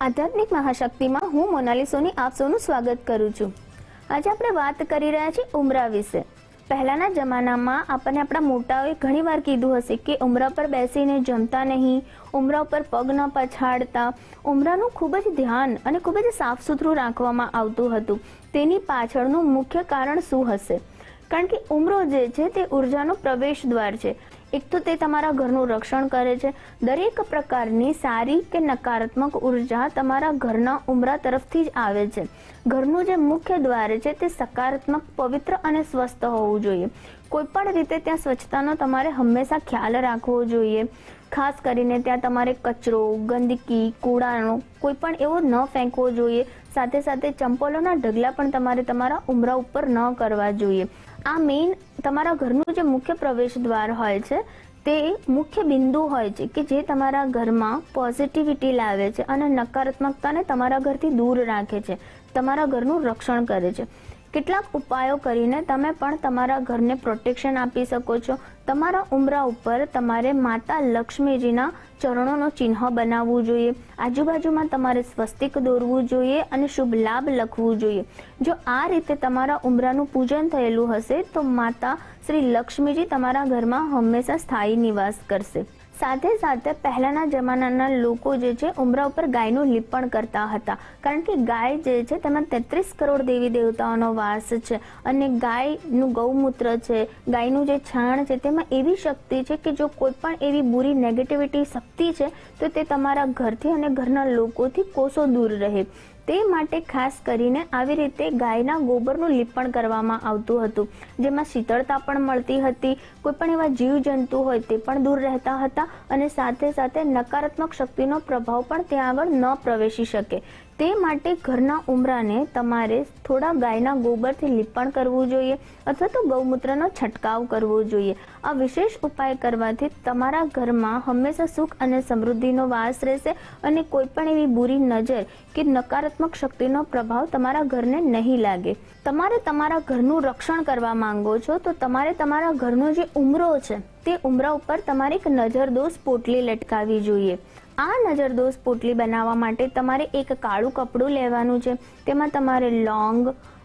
આધ્યાત્મિક મહાશક્તિમાં હું મોનાલી સોની આપ સૌનું સ્વાગત કરું છું. આજે આપણે વાત કરી રહ્યા છીએ ઉમરા વિશે. પહેલાના જમાનામાં આપણને આપણા મોટાઓએ ઘણીવાર કીધું હશે કે ઉમરા પર બેસીને જમતા નહીં, ઉમરા ઉપર પગ ન પછાડતા. ઉમરાનું ખૂબ જ ધ્યાન અને ખૂબ જ સાફ સુથરું રાખવામાં આવતું હતું. તેની પાછળનું મુખ્ય કારણ શું હશે? કારણ કે ઉમરો જે છે તે ઉર્જાનો પ્રવેશ દ્વાર છે. એક તો તે તમારા ઘરનું રક્ષણ કરે છે. દરેક પ્રકારની સારી કે નકારાત્મક ઊર્જા તમારા ઘરના ઉમરા તરફથી જ આવે છે. ઘરનું જે મુખ્ય દ્વાર છે તે સકારાત્મક, પવિત્ર અને સ્વસ્થ હોવું જોઈએ. કોઈ પણ રીતે ત્યાં સ્વચ્છતાનો તમારે હંમેશા ખ્યાલ રાખવો જોઈએ. ખાસ કરીને ત્યાં તમારે કચરો, ગંદકી, કૂડાનો કોઈ પણ એવો ન ફેંકવો જોઈએ. સાથે સાથે ચંપલોના ઢગલા પણ તમારે તમારા ઉમરા ઉપર ન કરવા જોઈએ. આ મેઇન તમારા ઘરનું જે મુખ્ય પ્રવેશ દ્વાર હોય છે, તે મુખ્ય બિંદુ હોય છે કે જે તમારા ઘરમાં પોઝિટિવિટી લાવે છે અને નકારાત્મકતાને તમારા ઘરથી દૂર રાખે છે. તમારા ઘરનું રક્ષણ કરે છે. કેટલાક ઉપાયો કરીને તમે પણ તમારા ઘરને પ્રોટેક્શન આપી શકો છો. તમારા ઉમરા ઉપર તમારે માતા લક્ષ્મીજીના ચરણોનો ચિહ્ન બનાવવું જોઈએ. આજુબાજુમાં તમારે સ્વસ્તિક દોરવું જોઈએ અને શુભ લાભ લખવું જોઈએ. જો આ રીતે તમારા ઉમરાનું પૂજન થયેલું હશે, તો માતા શ્રી લક્ષ્મીજી તમારા ઘરમાં હંમેશા સ્થાયી નિવાસ કરશે. સાથે સાથે પહેલાના જમાનાના લોકો જે છે ઉમરા ઉપર ગાયનું લીપણ કરતા હતા. કારણ કે ગાય જે છે તેમાં તેત્રીસ કરોડ દેવી દેવતાઓનો વાસ છે અને ગાયનું ગૌમૂત્ર છે, ગાયનું જે છાણ છે તેમાં એવી શક્તિ છે કે જો કોઈ પણ એવી બુરી નેગેટિવિટી શક્તિ છે તો તે તમારા ઘરથી અને ઘરના લોકોથી કોસો દૂર રહે. તે માટે ખાસ કરીને આવી રીતે ગાયના ગોબરનું લીપણ કરવામાં આવતું હતું. જેમાં શીતળતા પણ મળતી હતી. કોઈ પણ એવા જીવજંતુ હોય તે પણ દૂર રહેતા હતા અને સાથે સાથે નકારાત્મક શક્તિનો પ્રભાવ પણ ત્યાં આગળ ન પ્રવેશી શકે. તે માટે ઘરના ઉમરાને તમારે થોડા ગાયના ગોબરથી લીપણ કરવું જોઈએ અથવા તો ગૌમૂત્રનો છંટકાવ કરવો જોઈએ. આ વિશેષ ઉપાય કરવાથી તમારા ઘરમાં હંમેશા સુખ અને સમૃદ્ધિનો વાસ રહેશે અને કોઈ પણ એવી બુરી નજર કે નકારાત્મક શક્તિનો પ્રભાવ તમારા ઘરને નહીં લાગે. તમારે તમારા ઘરનું રક્ષણ કરવા માંગો છો તો તમારે તમારા ઘરનો જે ઉમરો છે તે ઉમરા ઉપર તમારે એક નજરદોષ પોટલી લટકાવવી જોઈએ. આ નજરદોષ પોટલી બનાવવા માટે તમારે એક કાળું કપડું લેવાનું છે. તેમાં તમારે લોંગ,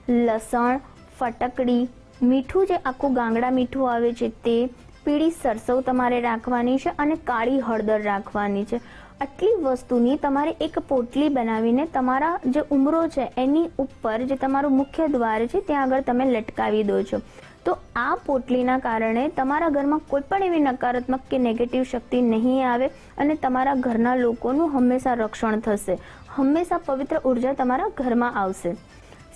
લસણ, ફટકડી, મીઠું જે આખું ગાંગડા મીઠું આવે છે તે, પીળી સરસવ તમારે રાખવાની છે અને કાળી હળદર રાખવાની છે. આટલી વસ્તુની તમારે એક પોટલી બનાવીને તમારા જે ઉમરો છે એની ઉપર જે તમારું મુખ્ય દ્વાર છે, ત્યાં આગળ તમે લટકાવી દો છો. તો આ પોટલીના કારણે તમારા ઘરમાં કોઈ પણ એવી નકારાત્મક કે નેગેટિવ શક્તિ નહીં આવે અને તમારા ઘરના લોકોનું હંમેશા રક્ષણ થશે. હંમેશા પવિત્ર ઊર્જા તમારા ઘરમાં આવશે.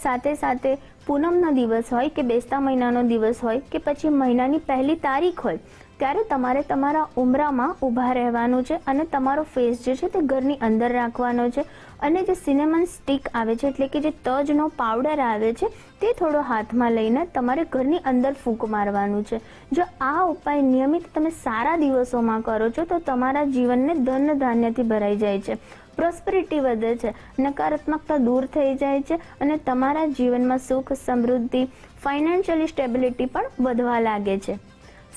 સાથે સાથે પૂનમનો દિવસ હોય કે બેસતા મહિનાનો દિવસ હોય કે પછી મહિનાની પહેલી તારીખ હોય ત્યારે તમારે તમારા ઉમરામાં ઊભા રહેવાનું છે અને તમારો ફેસ જે છે તે ઘરની અંદર રાખવાનો છે. અને જે સિનેમન સ્ટીક આવે છે, એટલે કે જે તજનો પાવડર આવે છે, તે થોડો હાથમાં લઈને તમારે ઘરની અંદર ફૂંક મારવાનું છે. જો આ ઉપાય નિયમિત તમે સારા દિવસોમાં કરો છો, તો તમારા જીવનને ધન ધાન્યથી ભરાઈ જાય છે. પ્રોસ્પરિટી વધે છે, નકારાત્મકતા દૂર થઈ જાય છે અને તમારા જીવનમાં સુખ, સમૃદ્ધિ ફાઇનાન્શિયલી સ્ટેબિલિટી પણ વધવા લાગે છે.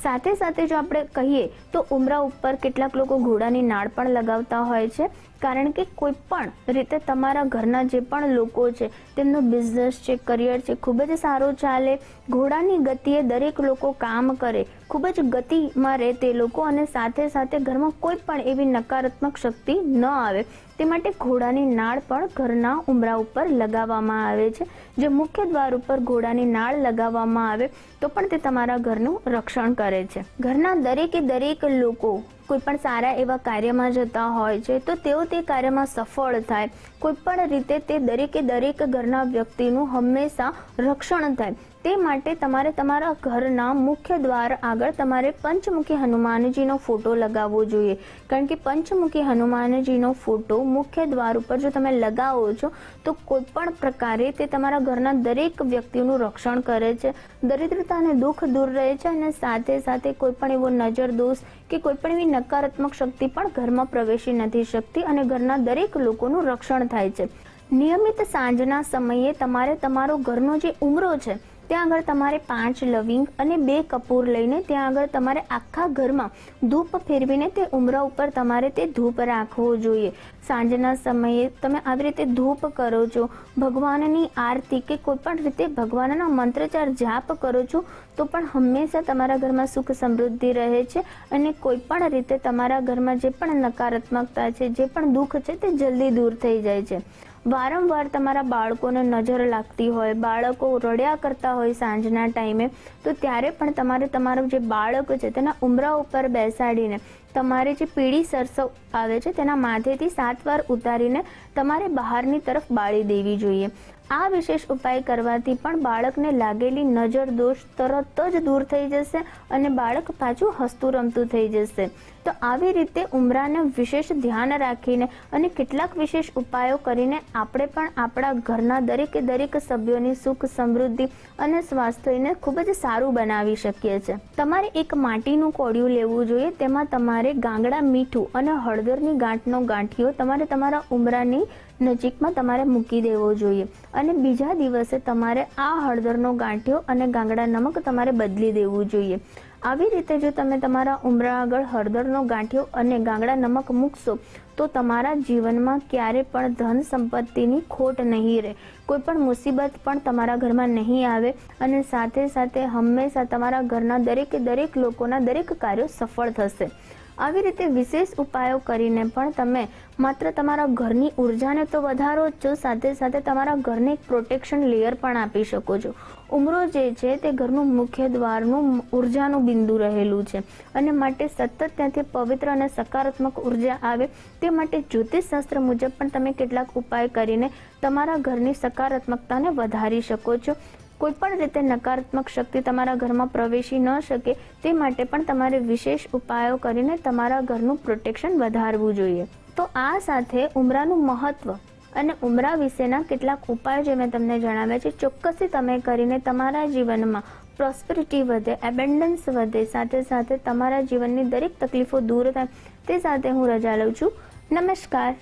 સાથે સાથે જો આપણે કહીએ તો ઉમરા ઉપર કેટલાક લોકો ઘોડાની નાળ પણ લગાવતા હોય છે. કારણ કે કોઈ પણ રીતે તમારા ઘરના જે પણ લોકો છે, તેમનો બિઝનેસ છે કરિયર છે, ખૂબ જ સારો ચાલે, ઘોડાની ગતિએ દરેક લોકો કામ કરે, ખૂબ જ ગતિમાં રહે તે લોકો અને સાથે સાથે ઘરમાં કોઈ પણ એવી નકારાત્મક શક્તિ ન આવે, તે માટે ઘોડાની નાળ પણ ઘરના ઉમરા ઉપર લગાવવામાં આવે છે. જે મુખ્ય દ્વાર ઉપર ઘોડાની નાળ લગાવવામાં આવે, તો પણ તે તમારા ઘરનું રક્ષણ કરે છે. ઘરના દરેકે દરેક લોકો કોઈ પણ સારા એવા કાર્યમાં જતા હોય છે, તો તેઓ તે કાર્યમાં સફળ થાય. કોઈ પણ રીતે તે દરેકે દરેક ઘરના વ્યક્તિનું હંમેશા રક્ષણ થાય. તે માટે તમારે તમારા ઘરના મુખ્ય દ્વાર આગળ તમારે પંચમુખી હનુમાનજીનો ફોટો લગાવવો જોઈએ. કારણ કે પંચમુખી હનુમાનજીનો ફોટો મુખ્ય દ્વાર ઉપર જો તમે લગાવો છો, તો કોઈ પણ પ્રકારે તે તમારા ઘરના દરેક વ્યક્તિનું રક્ષણ કરે છે. દરિદ્રતા અને દુઃખ દૂર રહે છે અને સાથે સાથે કોઈ પણ એવો નજર દોષ કે કોઈ પણ એવી નકારાત્મક શક્તિ પણ ઘરમાં પ્રવેશી નથી શકતી અને ઘરના દરેક લોકોનું રક્ષણ થાય છે. નિયમિત સાંજના સમયે તમારે તમારો ઘરનો જે ઉમરો છે ત્યાં આગળ તમારે પાંચ લવિંગ અને બે કપૂર લઈને ત્યાં આગળ તમારે આખા ઘરમાં ધૂપ ફેરવીને તે ઉમરા ઉપર તમારે તે ધૂપ રાખવો જોઈએ. સાંજના સમયે તમે આવી રીતે ધૂપ કરો છો, ભગવાનની આરતી કે કોઈ પણ રીતે ભગવાનના મંત્રચાર જાપ કરો છો, તો પણ હંમેશા તમારા ઘરમાં સુખ સમૃદ્ધિ રહે છે અને કોઈ પણ રીતે તમારા ઘરમાં જે પણ નકારાત્મકતા છે, જે પણ દુઃખ છે તે જલ્દી દૂર થઈ જાય છે. વારંવાર તમારા બાળકોને નજર લાગતી હોય, બાળકો રડ્યા કરતા હોય સાંજના ટાઈમે, તો ત્યારે પણ તમારે તમારું જે બાળક છે તેના ઉમરા ઉપર બેસાડીને તમારે જે પીળી સરસવ આવે છે, તેના માથેથી સાત વાર ઉતારીને તમારે બહારની તરફ બાળી દેવી જોઈએ. આ વિશેષ ઉપાય કરવાથી પણ બાળકને લાગેલી નજર દોષ તરત જ દૂર થઈ જશે અને બાળક પાછું હસતું રમતું થઈ જશે. તો આવી રીતે ઉમરાને વિશેષ ધ્યાન રાખીને અને કેટલાક વિશેષ ઉપાયો કરીને આપણે પણ આપણા ઘરના દરેકે દરેક સભ્યોની સુખ સમૃદ્ધિ અને સ્વાસ્થ્યને ખૂબ જ સારું બનાવી શકીએ છીએ. તમારે એક માટીનું કોડિયું લેવું જોઈએ, તેમાં તમારે ગાંગડા, મીઠું અને હળદરની ગાંઠનો ગાંઠિયો તમારે તમારા ઉમરાની નજીકમાં તમારે મૂકી દેવો જોઈએ. અને બીજા દિવસે તમારે આ હળદરનો ગાંઠિયો અને ગાંગડા નમક તમારે બદલી દેવું જોઈએ. આવી રીતે જો તમે તમારા ઉમરા આગળ હળદરનો ગાંઠિયો અને ગાંગડા નમક મૂકશો, તો તમારા જીવનમાં ક્યારે પણ ધન સંપત્તિની ખોટ નહીં રહે. કોઈ પણ મુસીબત પણ તમારા ઘરમાં નહીં આવે અને સાથે સાથે હંમેશા તમારા ઘરના દરેકે દરેક લોકોના દરેક કાર્યો સફળ થશે. આવી રીતે વિશેષ ઉપાયો કરીને પણ તમે માત્ર તમારા ઘરની ઉર્જાને તો વધારો જ છો, સાથે સાથે તમારા ઘરને એક પ્રોટેક્શન લેયર પણ આપી શકો છો. ઉમરો જે છે તે ઘરનું મુખ્ય દ્વારનું ઉર્જાનું બિંદુ રહેલું છે અને માટે સતત ત્યાંથી પવિત્ર અને સકારાત્મક ઊર્જા આવે તે માટે જ્યોતિષ શાસ્ત્ર મુજબ પણ તમે કેટલાક ઉપાય કરીને તમારા ઘરની સકારાત્મકતાને વધારી શકો છો. કોઈ પણ રીતે નકારાત્મક શક્તિ તમારા ઘરમાં પ્રવેશી ન શકે, તે માટે પણ તમારે વિશેષ ઉપાયો કરીને તમારા ઘરનું પ્રોટેક્શન વધારવું જોઈએ. તો આ સાથે ઉમરાનું મહત્વ અને ઉમરા વિશેના કેટલાક ઉપાયો જે મેં તમને જણાવ્યા છે, ચોક્કસથી તમે કરીને તમારા જીવનમાં પ્રોસ્પેરિટી વધે એબેન્ડન્સ વધે, સાથે સાથે તમારા જીવનની દરેક તકલીફો દૂર થાય, તે સાથે હું રજા લઉં છું. નમસ્કાર.